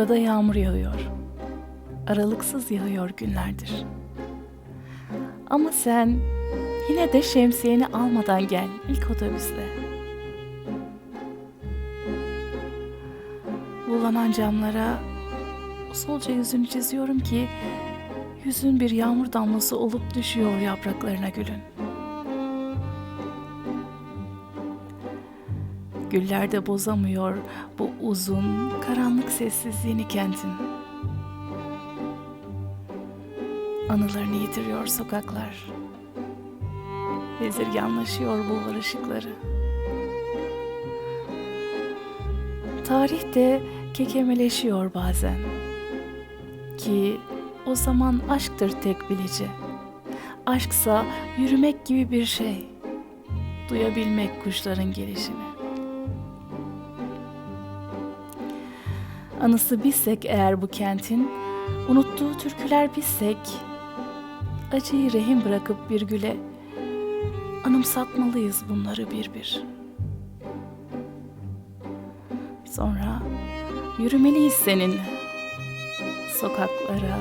Burada yağmur yağıyor. Aralıksız yağıyor günlerdir. Ama sen yine de şemsiyeni almadan gel ilk otobüsle. Bulanan camlara usulca yüzünü çiziyorum ki yüzün bir yağmur damlası olup düşüyor yapraklarına gülün. Güller de bozamıyor bu uzun, karanlık sessizliğini kentin. Anılarını yitiriyor sokaklar. Bezirganlaşıyor bulvar ışıkları. Tarih de kekemeleşiyor bazen. Ki o zaman aşktır tek bilici. Aşksa yürümek gibi bir şey. Duyabilmek kuşların gelişini. Anısı bizsek eğer bu kentin, unuttuğu türküler bizsek, acıyı rehin bırakıp bir güle, anımsatmalıyız bunları bir bir. Sonra yürümeliyiz seninle. Sokaklara,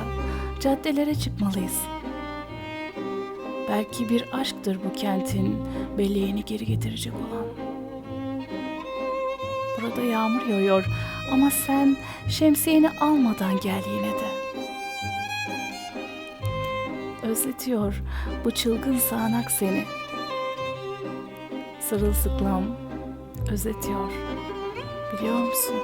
caddelere çıkmalıyız. Belki bir aşktır bu kentin belleğini geri getirecek olan. Burada yağmur yağıyor ama sen şemsiyeni almadan gel yine de. Özletiyor bu çılgın sağanak seni. Sırılsıklam özletiyor. Biliyor musun?